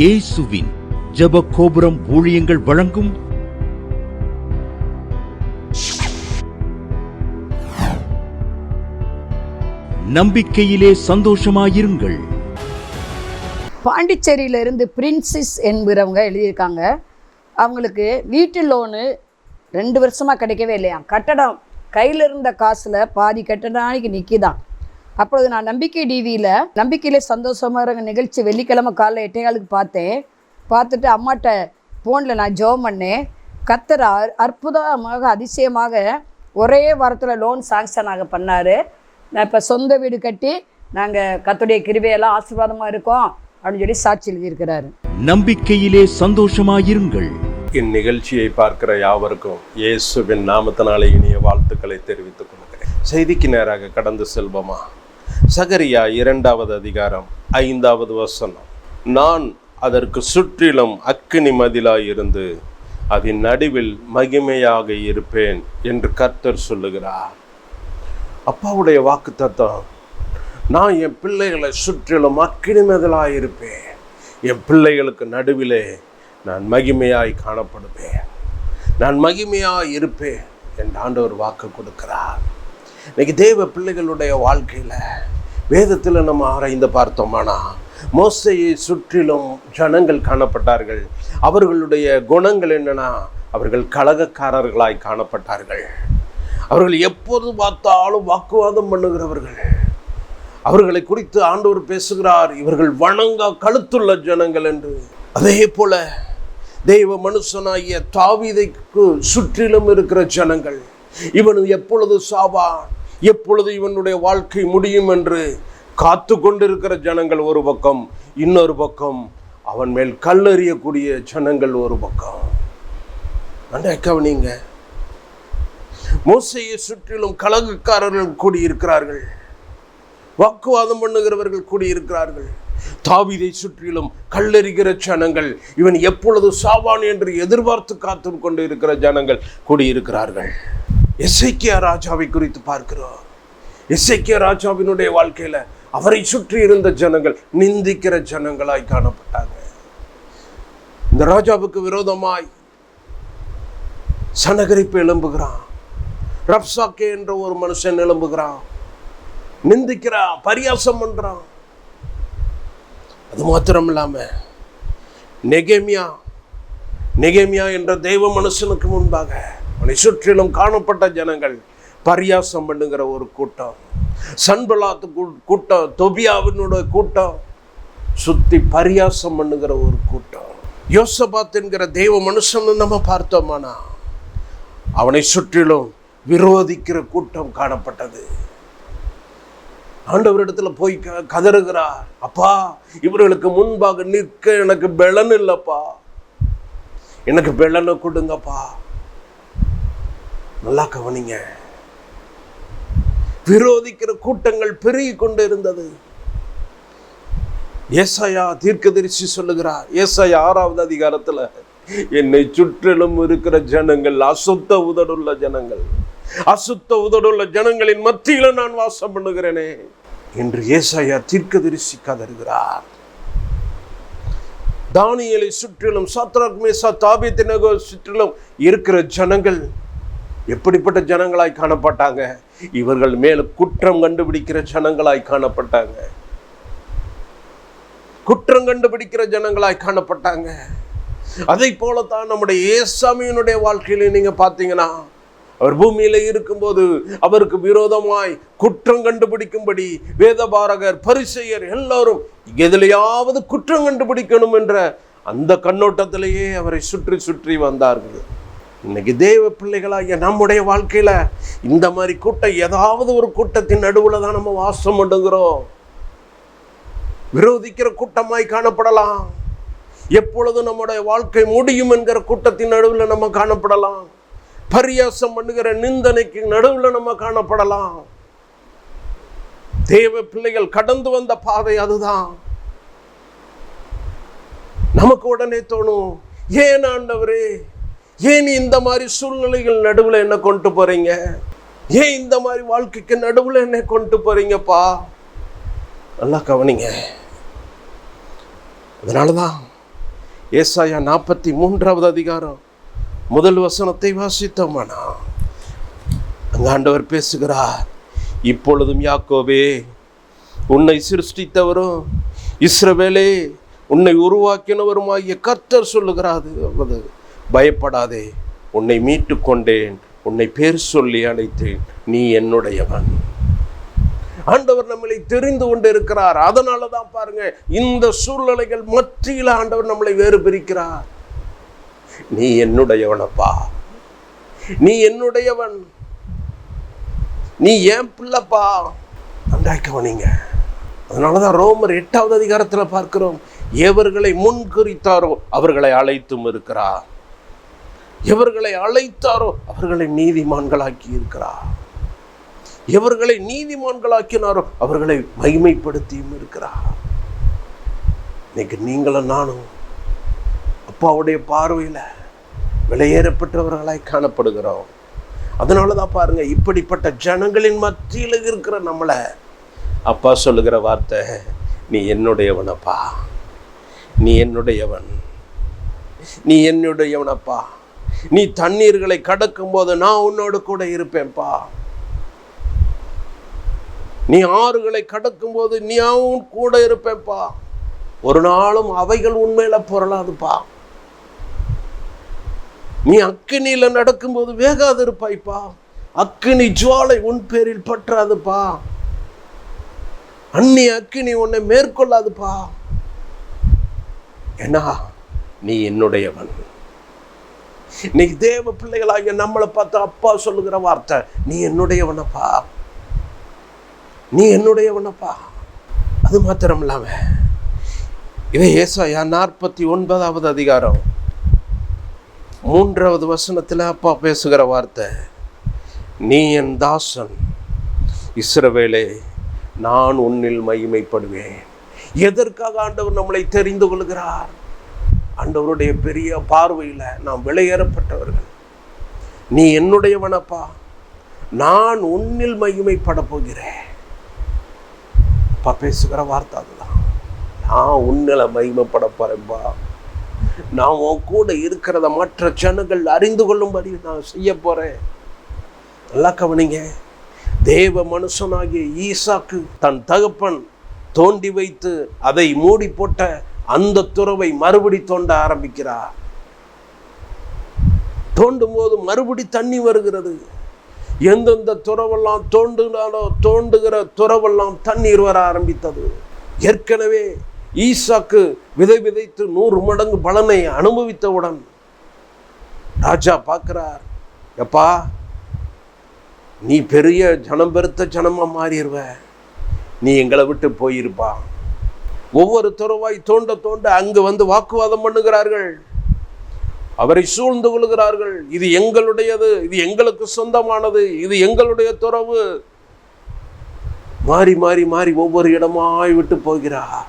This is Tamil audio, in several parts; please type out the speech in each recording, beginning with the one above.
இயேசுவின் ஜெப கோபுரம் ஊழியங்கள் வழங்கும் நம்பிக்கையிலே சந்தோஷமாயிருங்கள். பாண்டிச்சேரியில இருந்து பிரின்சிஸ் என்பவங்க எழுதியிருக்காங்க. அவங்களுக்கு வீட்டு லோனு ரெண்டு வருஷமாக கிடைக்கவே இல்லையா கட்டடம் கையில் இருந்த காசில் பாதி கட்டடம் கட்டடானிக்கு நிற்கிதான் அப்பொழுது நான் நம்பிக்கை டிவியில் நம்பிக்கையிலே சந்தோஷமாக நிகழ்ச்சி வெள்ளிக்கிழமை காலைல எட்டையாளுக்கு பார்த்தேன். பார்த்துட்டு அம்மாட்ட ஃபோனில் நான் ஜெபம் பண்ணேன். கத்தர் அற்- அற்புதமாக அதிசயமாக ஒரே வாரத்தில் லோன் சாங்ஷன் ஆக பண்ணார். நான் இப்போ சொந்த வீடு கட்டி நாங்கள் கத்துடைய கிருபையெல்லாம் ஆசீர்வாதமாக இருக்கோம் அப்படின்னு சொல்லி சாட்சி எழுதியிருக்கிறாரு. நம்பிக்கையிலே சந்தோஷமாயிருங்கள். இந்நிகழ்ச்சியை பார்க்கிற யாவருக்கும் இயேசுவின் நாமத்தினாலே இனிய வாழ்த்துக்களை தெரிவித்துக் கொள்கிறேன். செய்திக்கு நேராக கடந்து செல்வோமா? சகரியா இரண்டாவது அதிகாரம் ஐந்தாவது வசனம். நான் அதற்கு சுற்றிலும் அக்கினி மதிலாயிருந்து அதன் நடுவில் மகிமையாக இருப்பேன் என்று கர்த்தர் சொல்லுகிறார். அப்பாவுடைய வாக்கு தத்துவம் நான் என் பிள்ளைகளை சுற்றிலும் அக்கினி மதிலாக இருப்பேன் என் பிள்ளைகளுக்கு நடுவிலே நான் மகிமையாய் காணப்படுவேன். நான் மகிமையாய் இருப்பேன் என்று ஆண்டவர் வாக்கு கொடுக்கிறார். இன்னைக்கு தேவ பிள்ளைகளுடைய வாழ்க்கையில் வேதத்தில் நம்ம ஆராய்ந்து பார்த்தோமானா மோசையை சுற்றிலும் ஜனங்கள் காணப்பட்டார்கள். அவர்களுடைய குணங்கள் என்னன்னா அவர்கள் கழகக்காரர்களாய் காணப்பட்டார்கள். அவர்கள் எப்போது பார்த்தாலும் வாக்குவாதம் பண்ணுகிறவர்கள். அவர்களை குறித்து ஆண்டவர் பேசுகிறார் இவர்கள் வணங்க கழுத்துள்ள ஜனங்கள் என்று. அதே போல தெய்வ மனுஷனாகிய தாவீதைக்கு சுற்றிலும் இருக்கிற ஜனங்கள் இவன் எப்பொழுது சாவான்? எப்பொழுது இவனுடைய வாழ்க்கை முடியும் என்று காத்து கொண்டிருக்கிற ஜனங்கள் ஒரு பக்கம் இன்னொரு பக்கம் அவன் மேல் கல்லறியக்கூடிய ஜனங்கள் ஒரு பக்கம். நன்றாக கவனிங்க மோசையை சுற்றிலும் கலகக்காரர்கள் கூடியிருக்கிறார்கள். வாக்குவாதம் பண்ணுகிறவர்கள் கூடியிருக்கிறார்கள். தாவிதை சுற்றிலும் கல்லறிகிற ஜனங்கள் இவன் எப்பொழுது சாவான் என்று எதிர்பார்த்து காத்து கொண்டு இருக்கிற ஜனங்கள் கூடியிருக்கிறார்கள். எஸ்ஐக்கியா ராஜாவை குறித்து பார்க்கிறோம். எஸ்ஐக்கியா ராஜாவினுடைய வாழ்க்கையில அவரை சுற்றி இருந்த ஜனங்கள் நிந்திக்கிற ஜனங்களாய் காணப்பட்டாங்க. இந்த ராஜாவுக்கு விரோதமாய் சனகரிப்பு எழும்புகிறான். ரப்சாக்கே என்ற ஒரு மனுஷன் எழும்புகிறான். நிந்திக்கிறான் பரியாசம் பண்றான். அது மாத்திரம் இல்லாம நெகேமியா நெகேமியா என்ற தெய்வ மனுஷனுக்கு முன்பாக அவனை சுற்றிலும் காணப்பட்ட ஜனங்கள் பரியாசம் பண்ணுங்கிற ஒரு கூட்டம். சன்பலாத்து கூ- கூட்டம் தொபியாவினுடைய கூட்டம். சுத்தி பரியாசம் பண்ணுங்கிற ஒரு கூட்டம். யோசபாத் என்கிற தெய்வ மனுஷன் நம்ம பார்த்தோமானா? அவனை சுற்றிலும் விரோதிக்கிற கூட்டம் காணப்பட்டது. ஆண்டவரிடத்துல போய் க- கதறுகிறார். அப்பா இவர்களுக்கு முன்பாக நிற்க எனக்கு பெலன் இல்லப்பா. எனக்கு பெலனை கொடுங்கப்பா. நல்லா கவனிங்க. விரோதிக்கிற கூட்டங்கள் பெருகி கொண்டு இருந்தது ஏசாயா தீர்க்கதரிசி சொல்லுகிறார். ஏசாயா ஆறாவது அதிகாரத்தில் என்னை சுற்றிலும் இருக்கிற ஜனங்கள் அசுத்த உதடுள்ள ஜனங்கள் அசுத்த உதடுள்ள ஜனங்களின் மத்தியில நான் வாசம் பண்ணுகிறேனே என்று ஏசாயா தீர்க்கதரிசி கதறுகிறார். தானியலை சுற்றிலும் சாத்ராக் மேசா தாபித்தினகோ சுற்றிலும் இருக்கிற ஜனங்கள் எப்படிப்பட்ட ஜனங்களாய் காணப்பட்டாங்க? இவர்கள் மேல குற்றம் கண்டுபிடிக்கிற ஜனங்களாய் காணப்பட்டாங்க. குற்றம் கண்டுபிடிக்கிற ஜனங்களாய் காணப்பட்டாங்க. அதை போலத்தான் நம்முடைய ஏசாமியனுடைய வாழ்க்கையில நீங்க பார்த்தீங்கன்னா அவர் பூமியில இருக்கும்போது அவருக்கு விரோதமாய் குற்றம் கண்டுபிடிக்கும்படி வேதபாரகர் பரிசெயர் எல்லாரும் எதிலையாவது குற்றம் கண்டுபிடிக்கணும் என்ற அந்த கண்ணோட்டத்திலேயே அவரை சுற்றி சுற்றி வந்தார்கள். இன்னைக்கு தேவ பிள்ளைகளாகிய நம்முடைய வாழ்க்கையில் இந்த மாதிரி கூட்டம் ஏதாவது ஒரு கூட்டத்தின் நடுவில் தான் நம்ம வாசம் பண்ணுங்கிறோம் விரோதிக்கிற கூட்டமாய் காணப்படலாம். எப்பொழுது நம்முடைய வாழ்க்கை முடியும் என்கிற கூட்டத்தின் நடுவில் நம்ம காணப்படலாம். பரியாசம் பண்ணுகிற நிந்தனைக்கு நடுவில் நம்ம காணப்படலாம். தேவ பிள்ளைகள் கடந்து வந்த பாதை அதுதான். நமக்கு உடனே தோணும் ஏன் ஆண்டவரே ஏன் இந்த மாதிரி சூழ்நிலைகள் நடுவில் என்ன கொண்டு போறீங்க? ஏன் இந்த மாதிரி வாழ்க்கைக்கு நடுவில் என்ன கொண்டு போறீங்கப்பா? நல்லா கவனிங்க. அதனால தான் ஏசாயா நாற்பத்தி மூன்றாவது அதிகாரம் முதல் வசனத்தை வாசித்தோமானா? அங்கே ஆண்டவர் பேசுகிறார் இப்பொழுதும் யாக்கோவே உன்னை சிருஷ்டித்தவரும் இஸ்ரவேலே உன்னை உருவாக்கினவருமாகிய கர்த்தர் சொல்லுகிறாது அது பயப்படாதே உன்னை மீட்டு கொண்டேன் உன்னை பேர் சொல்லி அழைத்தேன் நீ என்னுடையவன். ஆண்டவர் நம்மளை தெரிந்து கொண்டு இருக்கிறார் அதனால தான் பாருங்க இந்த சூழ்நிலைகள் மத்தியில் ஆண்டவர் நம்மளை வேறு பிரிக்கிறார். நீ என்னுடையவனப்பா. நீ என்னுடையவன். நீ ஏன் பிள்ளைப்பா? நன்றாய் கவனிங்க. அதனால தான் ரோமர் எட்டாவது அதிகாரத்தில் பார்க்கிறோம் எவர்களை முன்குறித்தாரோ அவர்களை அழைத்தும் இருக்கிறார். எவர்களை அழைத்தாரோ அவர்களை நீதிமான்களாக்கி இருக்கிறார். எவர்களை நீதிமான்களாக்கினாரோ அவர்களை மகிமைப்படுத்தியும் இருக்கிறார். இன்னைக்கு நீங்களும் நானும் அப்பாவுடைய பார்வையில் விலையேறப்பட்டவர்களாய் காணப்படுகிறோம். அதனால தான் பாருங்க இப்படிப்பட்ட ஜனங்களின் மத்தியில் இருக்கிற நம்மளை அப்பா சொல்லுகிற வார்த்தை நீ என்னுடையவனப்பா நீ என்னுடையவன் நீ என்னுடையவனப்பா நீ தண்ணீர்களை கடக்கும் போது நான் உன்னோடு கூட இருப்பேன்ப்பா. நீ ஆறுகளை கடக்கும் போது நீ அவன் கூட இருப்பேன்ப்பா. ஒரு நாளும் அவைகள் உண்மையில பொருளாதுப்பா. நீ அக்கினியில நடக்கும்போது வேகாது இருப்பாய்ப்பா அக்கினி ஜுவாலை உன் பேரில் பற்றாதுப்பா. அன்னி அக்கினி உன்னை மேற்கொள்ளாதுப்பா. ஏன்னா நீ என்னுடையவன். இன்னைக்கு தேவ பிள்ளைகளாகிய நம்மளை பார்த்து அப்பா சொல்லுகிற வார்த்தை நீ என்னுடையவனப்பா. நீ என்னுடையவனப்பா. அது மாத்திரம் இல்லாம இதை ஏசாயா நாற்பத்தி ஒன்பதாவது அதிகாரம். மூன்றாவது வசனத்தில் அப்பா பேசுகிற வார்த்தை நீ என் தாசன். இஸ்ரவேலே நான் உன்னில் மகிமைப்படுவேன். எதற்காக ஆண்டவர் நம்மளை தெரிந்து கொள்கிறார்? ஆண்டவருடைய பெரிய பார்வையில் நாம் விலையேறப்பட்டவர்கள். நீ என்னுடையவனப்பா. நான் உன்னில் மகிமைப்பட போகிறேன். அப்பா பேசுகிற வார்த்தை அதுதான். நான் உன்னில் மகிமைப்பட போகிறேன்ப்பா நான் உன் கூட இருக்கிறத மற்ற ஜனங்கள் அறிந்து கொள்ளும்படி நான் செய்ய போகிறேன் நல்லா கவனிங்க. தேவ மனுஷனாகிய ஈசாக்கு தன் தகப்பன் தோண்டி வைத்து அதை மூடி போட்ட அந்த துறவை மறுபடி தோண்ட ஆரம்பிக்கிறார். தோண்டும் போது மறுபடி தண்ணி வருகிறது. எந்தெந்த துறவெல்லாம் தோண்டுனாலோ தோண்டுகிற துறவெல்லாம் தண்ணீர் வர ஆரம்பித்தது. ஏற்கனவே ஈசாக்கு விதை விதைத்து நூறு மடங்கு பலனை அனுபவித்தவுடன் ராஜா பார்க்கிறார் எப்பா நீ பெரிய ஜனம் பெருத்த ஜனமாக மாறிடுவ நீ எங்களை விட்டு போயிருப்பா. ஒவ்வொரு துறவாய் தோண்ட தோண்ட அங்கு வந்து வாக்குவாதம் பண்ணுகிறார்கள். அவரை சூழ்ந்து கொள்கிறார்கள். இது எங்களுடையது இது எங்களுக்கு சொந்தமானது இது எங்களுடைய துறவு. மாறி மாறி மாறி ஒவ்வொரு இடமாய் விட்டு போகிறார்.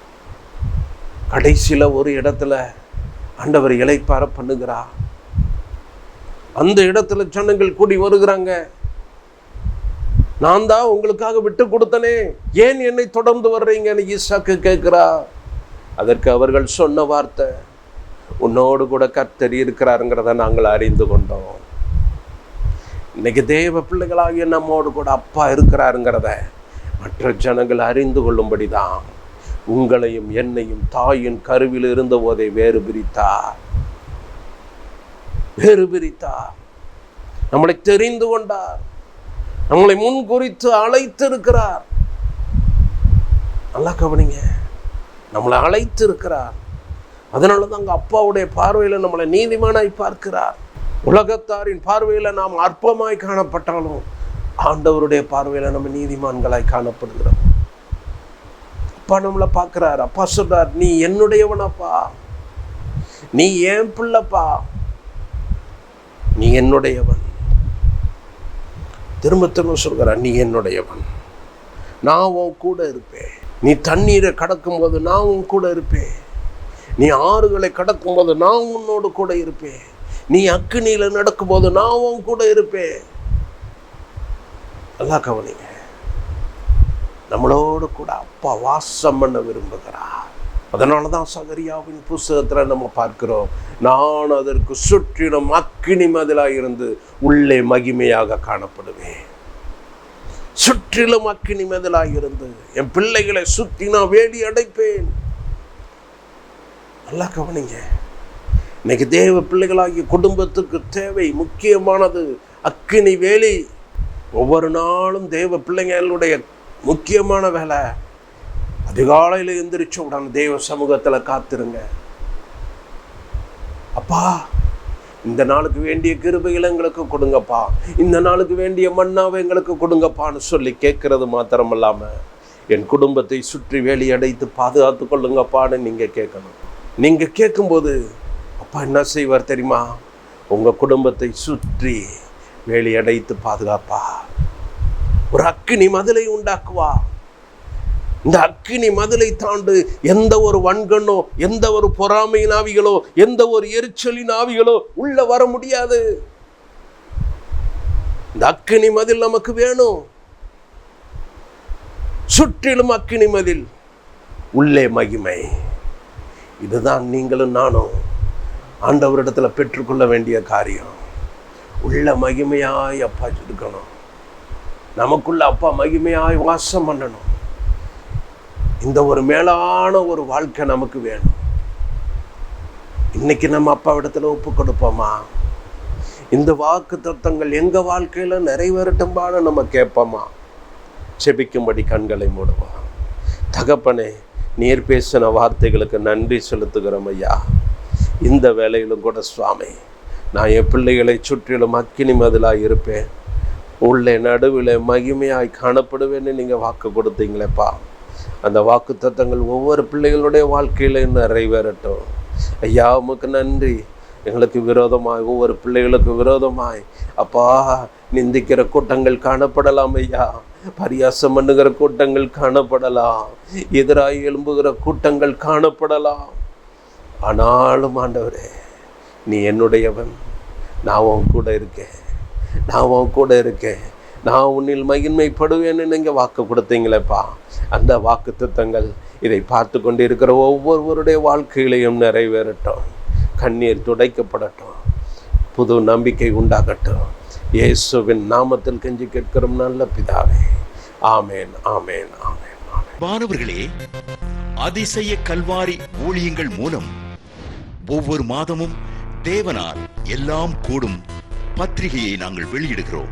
கடைசியில் ஒரு இடத்துல ஆண்டவர் இலைப்பார பண்ணுகிறார். அந்த இடத்துல ஜனங்கள் கூடி வருகிறாங்க. நான் தான் உங்களுக்காக விட்டு கொடுத்தனே. ஏன் என்னை தொடர்ந்து வர்றீங்கன்னு ஈசாக்கு கேட்குறா அதற்கு அவர்கள் சொன்ன வார்த்தை உன்னோடு கூட கர்த்தர் இருக்கிறாருங்கிறத நாங்கள் அறிந்து கொண்டோம். இன்னைக்கு தேவ பிள்ளைகளாகிய நம்மோடு கூட அப்பா இருக்கிறாருங்கிறத மற்ற ஜனங்கள் அறிந்து கொள்ளும்படி தான் உங்களையும் என்னையும் தாயின் கருவில் இருந்த போதை வேறு பிரித்தார். வேறு பிரித்தார். நம்மளை தெரிந்து கொண்டார். நம்மளை முன் குறித்து அழைத்திருக்கிறார். நல்லா கவனிங்க. நம்மளை அழைத்திருக்கிறார். அதனால தான் அங்கே அப்பாவுடைய பார்வையில் நம்மளை நீதிமானாய் பார்க்கிறார். உலகத்தாரின் பார்வையில் நாம் அற்பமாய் காணப்பட்டாலும் ஆண்டவருடைய பார்வையில் நம்ம நீதிமான்களாய் காணப்படுகிறோம். அப்பா நம்மளை பார்க்கிறார். அப்பா சொல்றார் நீ என்னுடையவனப்பா நீ ஏன் பிள்ளைப்பா. நீ என்னுடையவன். திரும்ப திரும்ப சொல்கிறார் நீ என்னுடையவன். நான் உன் கூட இருப்பேன். நீ தண்ணீரை கடக்கும்போது நான் உன் கூட இருப்பேன். நீ ஆறுகளை கடக்கும்போது நான் உன்னோடு கூட இருப்பேன். நீ அக்கினியில் நடக்கும்போது நான் உன் கூட இருப்பேன். நல்லா கவனிங்க. நம்மளோடு கூட அப்பா வாசம் பண்ண விரும்புகிறார். அதனால தான் சகரியாவின் புஸ்தகத்தில் நம்ம பார்க்கிறோம் நான் அதற்கு சுற்றிலும் அக்கினி மதிலாக இருந்து உள்ளே மகிமையாக காணப்படுவேன். சுற்றிலும் அக்கினி மதிலாக இருந்து என் பிள்ளைகளை சுற்றி நான் வேலி அடைப்பேன். நல்லா கவனிங்க. இன்னைக்கு தேவ பிள்ளைகளாகிய குடும்பத்துக்கு தேவை முக்கியமானது அக்கினி வேலை. ஒவ்வொரு நாளும் தேவ பிள்ளைங்களுடைய முக்கியமான வேலை. அதிகாலையில் எந்திரிச்ச உடனே தெய்வ சமூகத்தில் காத்திருங்க. அப்பா இந்த நாளுக்கு வேண்டிய கிருபைகளை எங்களுக்கு கொடுங்கப்பா. இந்த நாளுக்கு வேண்டிய மண்ணாவை எங்களுக்கு கொடுங்கப்பான்னு சொல்லி கேட்கறது இல்லாமல் என் குடும்பத்தை சுற்றி வேலி அடைத்து பாதுகாத்து கொள்ளுங்கப்பான்னு நீங்கள் கேட்கணும். நீங்கள் கேட்கும்போது அப்பா என்ன செய்வார் தெரியுமா? உங்கள் குடும்பத்தை சுற்றி வேலி அடைத்து பாதுகாப்பா. ஒரு அக்கினி மதிலை உண்டாக்குவா. இந்த அக்கினி மதிலை தாண்டு எந்த ஒரு வன்கண்ணோ எந்த ஒரு பொறாமையின் ஆவிகளோ எந்த ஒரு எரிச்சலின் ஆவிகளோ உள்ள வர முடியாது. இந்த அக்கினி மதில் நமக்கு வேணும். சுற்றிலும் அக்கினி மதில் உள்ளே மகிமை. இதுதான் நீங்களும் நானும் ஆண்டவரிடத்துல பெற்றுக்கொள்ள வேண்டிய காரியம். உள்ள மகிமையாய் அப்பா இருக்கணும் நமக்குள்ள அப்பா மகிமையாய் வாசம் பண்ணணும். இந்த ஒரு மேலான ஒரு வாழ்க்கை நமக்கு வேணும். இன்னைக்கு நம்ம அப்பா இடத்துல ஒப்பு கொடுப்போமா? இந்த வாக்கு தத்தங்கள் எங்கள் வாழ்க்கையில் நிறைவேறட்டும்பான நம்ம கேட்போமா? செபிக்கும்படி கண்களை மூடுவோம். தகப்பனே நீர் பேசின வார்த்தைகளுக்கு நன்றி செலுத்துகிறோம் ஐயா. இந்த வேலையிலும் கூட சுவாமி நான் என் பிள்ளைகளை சுற்றிலும் அக்கினி மதிலாக இருப்பேன். உள்ளே நடுவில் மகிமையாய் காணப்படுவேன்னு நீங்கள் வாக்கு கொடுத்தீங்களேப்பா. அந்த வாக்கு தத்தங்கள் ஒவ்வொரு பிள்ளைகளுடைய வாழ்க்கையிலும் நிறைவேறட்டும். ஐயா உமக்கு நன்றி. எங்களுக்கு விரோதமாய் ஒவ்வொரு பிள்ளைகளுக்கு விரோதமாய். அப்பா நிந்திக்கிற கூட்டங்கள் காணப்படலாம் ஐயா. பரியாசம் பண்ணுகிற கூட்டங்கள் காணப்படலாம். எதிராக எழும்புகிற கூட்டங்கள் காணப்படலாம். ஆனாலும் ஆண்டவரே நீ என்னுடையவன். நான் உன் கூட இருக்கேன். நான் உன் கூட இருக்கேன். நான் உன்னில் மகிமைப்படுவேன்னு நீங்கள் வாக்கு கொடுத்தீங்களேப்பா. அந்த வாக்கு திட்டங்கள் இதை பார்த்து கொண்டு இருக்கிற ஒவ்வொருவருடைய வாழ்க்கையிலையும் நிறைவேறட்டும். கண்ணீர் துடைக்கப்படட்டும். புது நம்பிக்கை உண்டாகட்டும். இயேசுவின் நாமத்தில் கெஞ்சி கேட்கிறோம் நல்ல பிதாவே. ஆமேன் ஆமேன் ஆமேன் மாணவர்களே அதிசய கல்வாரி ஊழியங்கள் மூலம் ஒவ்வொரு மாதமும் தேவனால் எல்லாம் கூடும் பத்திரிகையை நாங்கள் வெளியிடுகிறோம்.